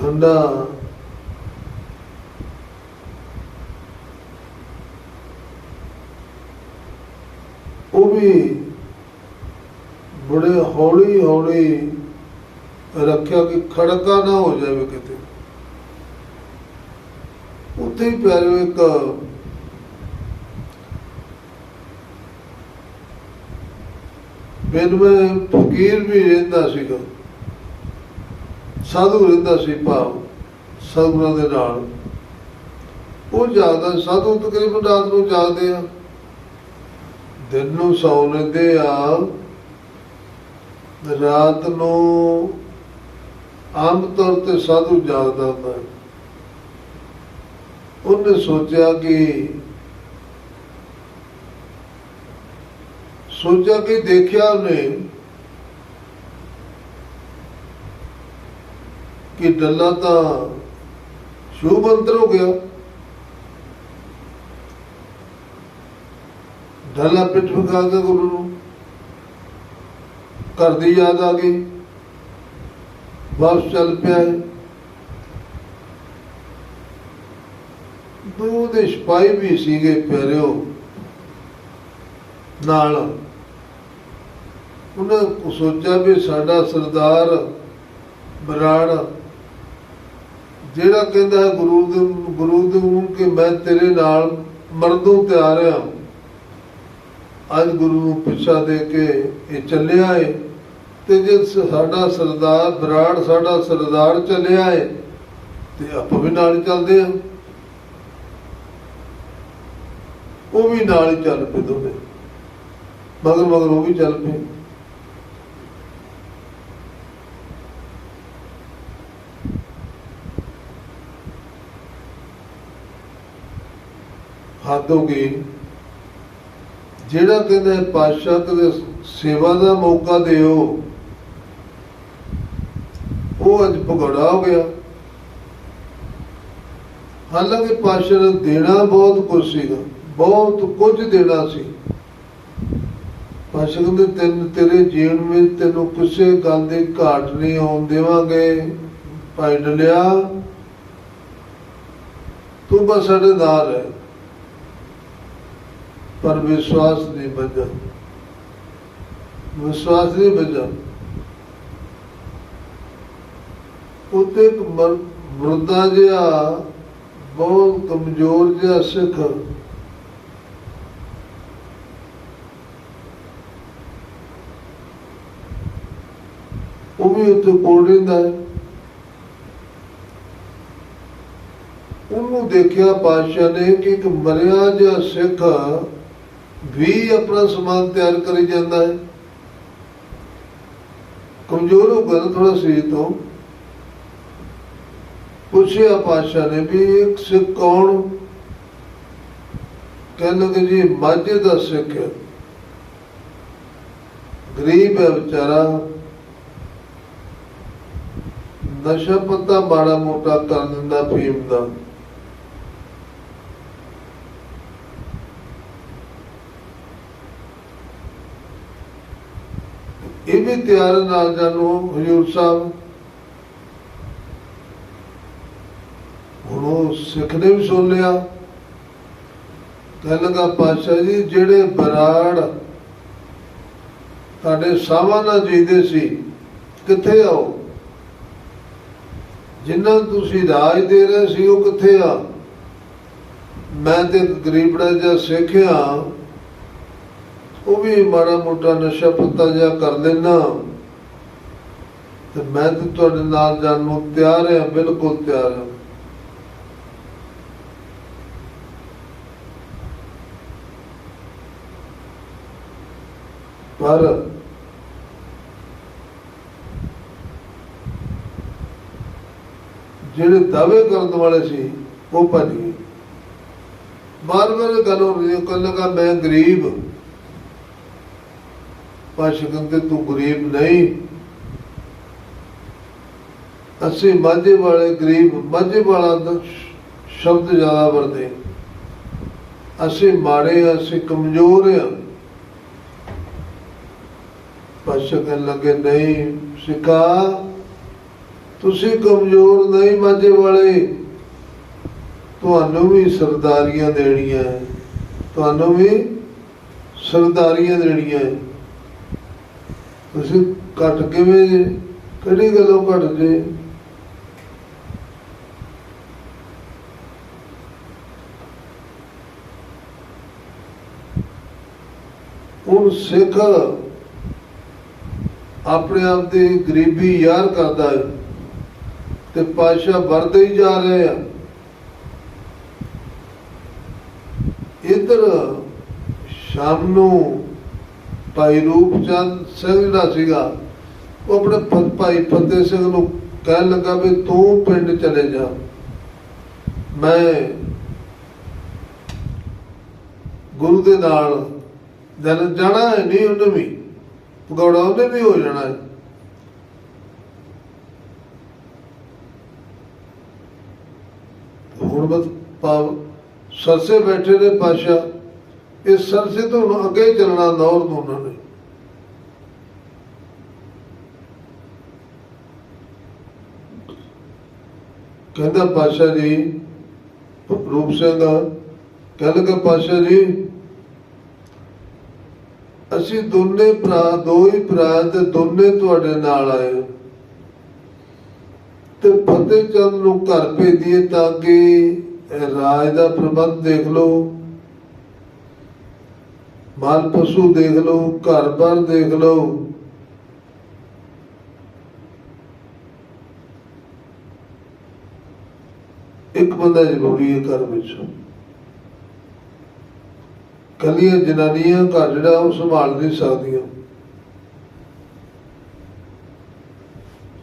ਖੰਡਾ। ਉਹ ਵੀ ਬੜੇ ਹੌਲੀ ਹੌਲੀ ਰੱਖਿਆ ਕਿ ਖੜਕਾ ਨਾ ਹੋ ਜਾਵੇ ਕਿਤੇ। ਉੱਥੇ ਹੀ ਪਿਆਰਿਓ ਇੱਕ ਪਿੰਡ ਫਕੀਰ ਵੀ ਰਹਿੰਦਾ ਸੀਗਾ। ਸਾਧੂ ਰਹਿੰਦਾ ਸੀ ਭਾਵ ਸਾਧੂਆਂ ਦੇ ਨਾਲ। ਉਹ ਜਾਗਦਾ ਸਾਧੂ ਤਕਰੀਬਨ ਰਾਤ ਨੂੰ ਜਾਗਦੇ ਆ? ਦਿਨ ਨੂੰ ਸੌਂ ਲੈਂਦੇ ਆ, ਰਾਤ ਨੂੰ ਆਮ ਤੌਰ ਤੇ ਸਾਧੂ ਜਾਗਦਾ ਹੁੰਦਾ ਉਹਨੇ ਸੋਚਿਆ ਕਿ ਸੋਚਿਆ ਕਿ ਦੇਖਿਆ ਉਹਨੇ ਕਿ ਡੱਲਾ ਤਾਂ ਸ਼ੁਭ ਅੰਤਰ ਹੋ ਗਿਆ। ਡੱਲਾ ਪਿੱਠ ਫਗਾ ਕੇ ਗੁਰੂ ਨੂੰ ਘਰ ਦੀ ਯਾਦ ਆ ਗਈ। ਵਾਪਸ ਚੱਲ ਪਿਆ ਹੈ। ਦੇ ਸਿਪਾਹੀ ਵੀ ਸੀਗੇ ਪਿਆਰਿਓ। ਨਾਲ ਉਹਨਾਂ ਸੋਚਿਆ ਵੀ ਸਾਡਾ ਸਰਦਾਰ ਬਰਾੜ ਜਿਹੜਾ ਕਹਿੰਦਾ ਹੈ, ਗੁਰੂ ਦੇ ਗੁਰੂ ਦੇ ਨੂੰ ਕਿ ਮੈਂ ਤੇਰੇ ਨਾਲ ਮਰਦੋਂ ਤਿਆਰ ਹਾਂ ਅੱਜ ਗੁਰੂ ਨੂੰ ਪਿੱਛਾ ਦੇ ਕੇ ਇਹ ਚੱਲਿਆ ਏ। ਤੇ ਜੇ ਸਾਡਾ ਸਰਦਾਰ, ਬਰਾੜ ਸਾਡਾ ਸਰਦਾਰ ਚੱਲਿਆ ਏ, ਤੇ ਆਪਾਂ ਵੀ ਨਾਲ ਹੀ ਚੱਲਦੇ ਹਾਂ ਉਹ ਵੀ ਨਾਲ ਹੀ ਚੱਲ ਪਏ ਦੋਵੇਂ। ਮਗਰ ਮਗਰ ਉਹ ਵੀ ਚੱਲ ਪਏ। ਹੱਦ ਜਿਹੜਾ ਕਹਿੰਦਾ ਪਾਤਸ਼ਾਹ ਕਦੇ ਸੇਵਾ ਦਾ ਮੌਕਾ ਦਿਓ, ਉਹ ਅੱਜ ਭਗੜਾ ਹੋ ਗਿਆ। ਹਾਲਾਂਕਿ ਪਾਤਸ਼ਾਹ ਨੇ ਦੇਣਾ ਬਹੁਤ ਕੁਝ ਸੀਗਾ, ਬਹੁਤ ਕੁਝ ਦੇਣਾ ਸੀ। ਪਾਤਸ਼ਾਹ ਦੇ ਤੈਨੂੰ ਤੇਰੇ ਜੀਵਨ ਵਿੱਚ ਤੈਨੂੰ ਕਿਸੇ ਗੱਲ ਦੀ ਘਾਟ ਨਹੀਂ ਆਉਣ ਦੇਵਾਂਗੇ। ਭਾਈ ਡਲਿਆ, ਤੂੰ ਬਸ ਸਾਡੇ ਨਾਲ ਹੈ ਪਰ ਵਿਸ਼ਵਾਸ ਨਹੀਂ ਬਚਾ ਵਿਸ਼ਵਾਸ ਨਹੀਂ ਬਚਾ ਉੱਤੇ ਇੱਕ ਮਰਦਾ ਜਿਹਾ, ਬਹੁਤ ਕਮਜ਼ੋਰ ਜਿਹਾ ਸਿੱਖ। ਉਹ ਵੀ ਉੱਥੇ ਕੋਲ ਰਹਿੰਦਾ ਹੈ। ਉਹਨੂੰ ਦੇਖਿਆ ਪਾਤਸ਼ਾਹ ਨੇ ਕਿ ਇੱਕ ਮਰਿਆ ਜਿਹਾ ਸਿੱਖ ਵੀ ਆਪਣਾ ਸਮਾਨ ਤਿਆਰ ਕਰੀ ਜਾਂਦਾ ਹੈ। ਕਮਜ਼ੋਰ ਹੋ ਗਿਆ ਥੋੜਾ ਸਰੀਰ ਤੋਂ ਪੁੱਛਿਆ ਪਾਤਸ਼ਾਹ ਨੇ ਵੀ ਇੱਕ ਸਿੱਖ ਕੌਣ? ਕਹਿਣ ਕਿ ਜੀ, ਮਾਝੇ ਦਾ ਸਿੱਖ ਹੈ। ਗਰੀਬ ਹੈ ਵਿਚਾਰਾ। ਨਸ਼ਾ ਪੱਤਾ ਮਾੜਾ ਮੋਟਾ ਕਰ ਦਿੰਦਾ ਫੀਮ ਦਾ। ਇਹ ਵੀ ਤਿਆਰ ਨਾਲ ਜਾਣੋ, ਹਜੂਰ ਸਾਹਿਬ। ਹੁਣ ਉਹ ਸਿੱਖ ਨੇ ਵੀ ਸੁਣ ਲਿਆ। ਕਹਿਣ ਲੱਗਾ, ਪਾਤਸ਼ਾਹ ਜੀ, ਜਿਹੜੇ ਬਰਾੜ ਤੁਹਾਡੇ ਸਾਹਾਂ ਨਾਲ ਜੀਦੇ ਸੀ, ਕਿੱਥੇ ਆਓ ਜਿਨ੍ਹਾਂ ਨੂੰ ਤੁਸੀਂ ਰਾਜ ਦੇ ਰਹੇ ਸੀ, ਉਹ ਕਿੱਥੇ ਆ? ਮੈਂ ਤੇ ਗਰੀਬੜਾ ਜਿਹਾ ਸਿੱਖਿਆ ਉਹ ਵੀ ਮਾੜਾ ਮੋਟਾ ਨਸ਼ਾ ਪੱਤਾ ਜਿਹਾ ਕਰ ਲੈਣਾ ਤੇ ਮੈਂ ਤੇ ਤੁਹਾਡੇ ਨਾਲ ਜਾਣ ਨੂੰ ਤਿਆਰ ਹਾਂ, ਬਿਲਕੁਲ ਤਿਆਰ ਹਾਂ। ਪਰ ਜਿਹੜੇ ਦਾਅਵੇ ਕਰਨ ਵਾਲੇ ਸੀ, ਉਹ ਭੱਜ ਗਏ। ਬਾਰ ਬਾਰ ਗੱਲ ਹੋ ਰਹੀ ਹੈ ਕਹਿਣ ਲੱਗਾ ਮੈਂ ਗਰੀਬ। ਪਾਸ਼ਾ ਕਹਿੰਦੇ ਤੂੰ ਗਰੀਬ ਨਹੀਂ। ਅਸੀਂ ਮਾਝੇ ਵਾਲੇ ਗਰੀਬ ਮਾਝੇ ਵਾਲਾ ਦਾ ਸ਼ਬਦ ਜ਼ਿਆਦਾ ਵਰਤੇ ਅਸੀਂ ਮਾੜੇ ਹਾਂ, ਅਸੀਂ ਕਮਜ਼ੋਰ ਹਾਂ। ਪਾਸ਼ਾ ਕਹਿਣ ਲੱਗੇ ਨਹੀਂ। ਸਿਕਾ ਤੁਸੀਂ ਕਮਜ਼ੋਰ ਨਹੀਂ ਮਾਝੇ ਵਾਲੇ। ਤੁਹਾਨੂੰ ਵੀ ਸਰਦਾਰੀਆਂ ਦੇਣੀਆਂ। ਤੁਹਾਨੂੰ ਵੀ ਸਰਦਾਰੀਆਂ ਦੇਣੀਆਂ। ਤੁਸੀਂ ਘਟ ਕਿਵੇਂ ਜੇ? ਕਿਹੜੀ ਗੱਲੋਂ ਘਟ ਜੇ? ਹੁਣ ਸਿੱਖ ਆਪਣੇ ਆਪ ਦੀ ਗਰੀਬੀ ਯਾਰ ਕਰਦਾ ਹੈ ਤੇ ਪਾਸ਼ਾ ਵਰਦੇ ਹੀ ਜਾ ਰਹੇ ਆ। ਇਧਰ ਸ਼ਾਮ ਨੂੰ ਭਾਈ ਰੂਪਚੰਦ ਸਿੰਘ ਜਿਹੜਾ ਸੀਗਾ। ਉਹ ਆਪਣੇ ਫ- ਭਾਈ ਫਤਿਹ ਸਿੰਘ ਨੂੰ ਕਹਿਣ ਲੱਗਾ ਵੀ ਤੂੰ ਪਿੰਡ ਚਲੇ ਜਾ। ਮੈਂ ਗੁਰੂ ਦੇ ਨਾਲ ਜਨ, ਜਾਣਾ ਹੈ, ਨਹੀਂ ਉਹਨੇ ਵੀ। ਪਕੌੜਾ ਉਹਨੇ ਵੀ ਹੋ ਜਾਣਾ ਹੁਣ ਬਸ ਪਾਵ ਸਰਸੇ ਬੈਠੇ ਨੇ ਪਾਸ਼ਾ ਇਹ ਸਰਸੇ ਤੋਂ ਹੁਣ ਅੱਗੇ ਚੱਲਣਾ ਦੌਰ ਤੋਂ ਉਹਨਾਂ ਨੇ। ਕਹਿੰਦਾ ਪਾਸ਼ਾ ਜੀ, ਰੂਪ ਸਿੰਘ, ਕਹਿੰਦਾ ਕਿ ਪਾਸ਼ਾ ਜੀ, ਅਸੀਂ ਦੋਨੇ ਭਰਾ, ਦੋ ਹੀ ਭਰਾ ਤੇ ਦੋਨੇ ਤੁਹਾਡੇ ਨਾਲ ਆਏ ਤੇ ਫਤਿਹ ਚੰਦ ਨੂੰ ਘਰ ਭੇਜੀਏ ਤਾਂ ਕਿ ਰਾਜ ਦਾ ਪ੍ਰਬੰਧ ਦੇਖ ਲਓ। ਮਾਲ ਪਸ਼ੂ ਦੇਖ ਲਓ ਘਰ-ਬਾਰ ਦੇਖ ਲਓ। ਇੱਕ ਬੰਦਾ ਜ਼ਰੂਰੀ ਹੈ ਘਰ ਵਿੱਚ। ਕੱਲੀਆਂ ਜਨਾਨੀਆਂ ਘਰ ਜਿਹੜਾ ਉਹ ਸੰਭਾਲ ਨਹੀਂ ਸਕਦੀਆਂ।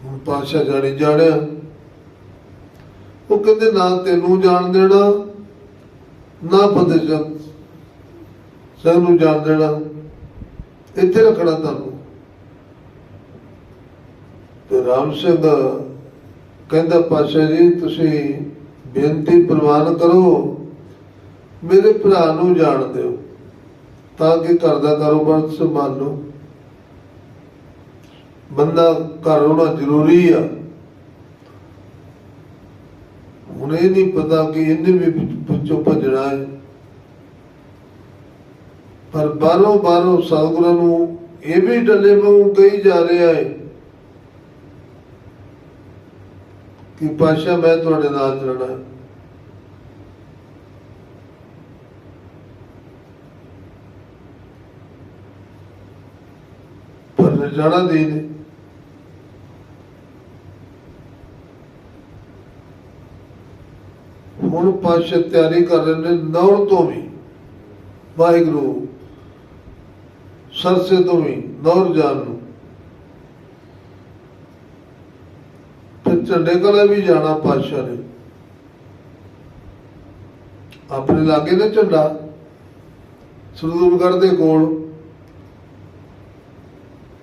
ਹੁਣ ਪਾਸ਼ਾ ਜਾਣੀ ਜਾਣਿਆ। ਉਹ ਕਹਿੰਦੇ, ਨਾ ਤੈਨੂੰ ਜਾਣ ਦੇਣਾ, ਨਾ ਫਤਿਹ ਚੰਦ ਸਿੰਘ ਨੂੰ ਜਾਣ ਦੇਣਾ। ਇੱਥੇ ਰੱਖਣਾ ਤੁਹਾਨੂੰ। ਤੇ ਰਾਮ ਸਿੰਘ ਕਹਿੰਦਾ ਪਾਸ਼ਾ ਜੀ, ਤੁਸੀਂ ਬੇਨਤੀ ਪ੍ਰਵਾਨ ਕਰੋ। ਮੇਰੇ ਭਰਾ ਨੂੰ ਜਾਣ ਦਿਓ, ਤਾਂ ਕਿ ਘਰ ਦਾ ਕਾਰੋਬਾਰ ਸੰਭਾਲ ਲਓ। ਬੰਦਾ ਘਰ ਹੋਣਾ ਜ਼ਰੂਰੀ ਆ। ਹੁਣ ਇਹ ਨਹੀਂ ਪਤਾ ਕਿ ਇਹਨੇ ਵੀ ਵਿੱਚ- ਵਿੱਚੋਂ ਭੱਜਣਾ ਹੈ। ਪਰ ਬਾਹਰੋਂ ਬਾਹਰੋਂ ਸਤਿਗੁਰਾਂ ਨੂੰ ਇਹ ਵੀ ਡੱਲੇ ਵਾਂਗੂ ਕਹੀ ਜਾ ਰਿਹਾ ਹੈ ਕਿ ਪਾਸ਼ਾ ਮੈਂ ਤੁਹਾਡੇ ਨਾਲ ਚੱਲਣਾ ਪਰ ਜਾਣਾ ਦੇ ਨੇ। ਹੁਣ ਪਾਸ਼ਾ ਤਿਆਰੀ ਕਰ ਰਹੇ ਨੇ ਨੌਰ ਤੋਂ ਵੀ। ਵਾਹਿਗੁਰੂ। ਸਰਸੇ ਤੋਂ ਵੀ ਦੌਰ ਜਾਣ ਨੂੰ। ਫਿਰ ਝੰਡੇ ਕੋਲੇ ਵੀ ਜਾਣਾ ਪਾਸ਼ਾ ਨੇ। ਆਪਣੇ ਲਾਗੇ ਨੇ ਝੰਡਾ, ਸਰਦੂਲਗੜ੍ਹ ਦੇ ਕੋਲ।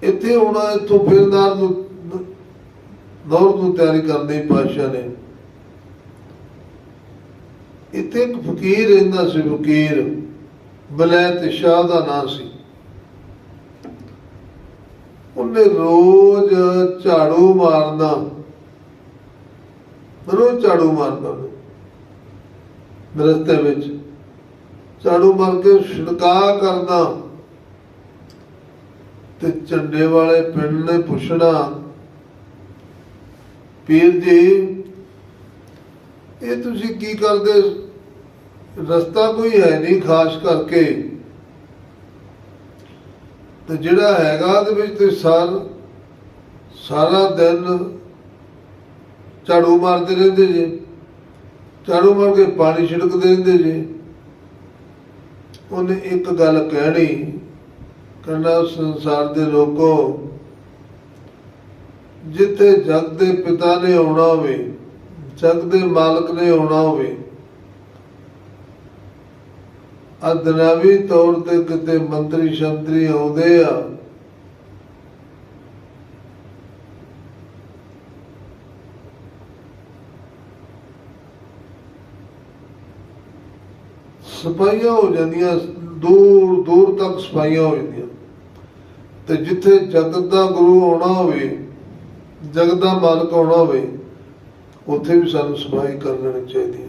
ਇੱਥੇ ਹੁਣ ਇੱਥੋਂ ਫਿਰਦਾਰ ਨੂੰ ਦੌਰ ਨੂੰ ਤਿਆਰੀ ਕਰਨੀ ਪਾਸ਼ਾ ਨੇ। ਇੱਥੇ ਇੱਕ ਫਕੀਰ ਰਹਿੰਦਾ ਸੀ, ਫਕੀਰ। ਬਲੈਤ ਸ਼ਾਹ ਦਾ ਨਾਂ ਸੀ। ਉਹਨੇ ਰੋਜ਼ ਝਾੜੂ ਮਾਰਨਾ। ਰੋਜ਼ ਝਾੜੂ ਮਾਰਦਾ ਰਸਤੇ ਵਿੱਚ। ਝਾੜੂ ਮਾਰ ਕੇ ਛਿੜਕਾ ਕਰਨਾ। ਤੇ ਝੰਡੇ ਵਾਲੇ ਪਿੰਡ ਨੇ ਪੁੱਛਣਾ, ਪੀਰ ਜੀ, ਇਹ ਤੁਸੀਂ ਕੀ ਕਰਦੇ? ਰਸਤਾ ਕੋਈ ਹੈ ਨਹੀਂ ਖਾਸ ਕਰਕੇ। ਤੇ ਜਿਹੜਾ ਹੈਗਾ ਉਹਦੇ ਵਿੱਚ ਤੇ ਸਾਰ ਸਾਰਾ ਦਿਨ ਝਾੜੂ ਮਾਰਦੇ ਰਹਿੰਦੇ ਜੇ। ਝਾੜੂ ਮਾਰ ਕੇ ਪਾਣੀ ਛਿੜਕਦੇ ਰਹਿੰਦੇ ਜੇ। ਉਹਨੇ ਇੱਕ ਗੱਲ ਕਹਿਣੀ, ਕਹਿੰਦਾ ਸੰਸਾਰ ਦੇ ਲੋਕੋ, ਜਿੱਥੇ ਜਗ ਦੇ ਪਿਤਾ ਨੇ ਆਉਣਾ ਹੋਵੇ, ਜਗ ਦੇ ਮਾਲਕ ਨੇ ਆਉਣਾ ਹੋਵੇ ਅਦਨਾਵੀ ਤੌਰ ਤੇ ਕਿਤੇ ਮੰਤਰੀ ਸ਼ੰਤਰੀ ਆਉਂਦੇ ਆ। ਸਫਾਈਆਂ ਹੋ ਜਾਂਦੀਆਂ, ਦੂਰ ਦੂਰ ਤੱਕ ਸਫਾਈਆਂ ਹੋ ਜਾਂਦੀਆਂ। ਤੇ ਜਿੱਥੇ ਜਗਤ ਦਾ ਗੁਰੂ ਆਉਣਾ ਹੋਵੇ, ਜਗਤ ਦਾ ਮਾਲਕ ਆਉਣਾ ਹੋਵੇ, ਉੱਥੇ ਵੀ ਸਾਨੂੰ ਸਫ਼ਾਈ ਕਰ ਲੈਣੀ ਚਾਹੀਦੀ ਹੈ।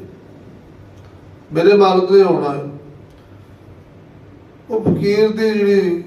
ਮੇਰੇ ਮਾਲਕ ਨੇ ਆਉਣਾ ਹੈ। ਉਹ ਫਕੀਰ ਦੀ ਜਿਹੜੀ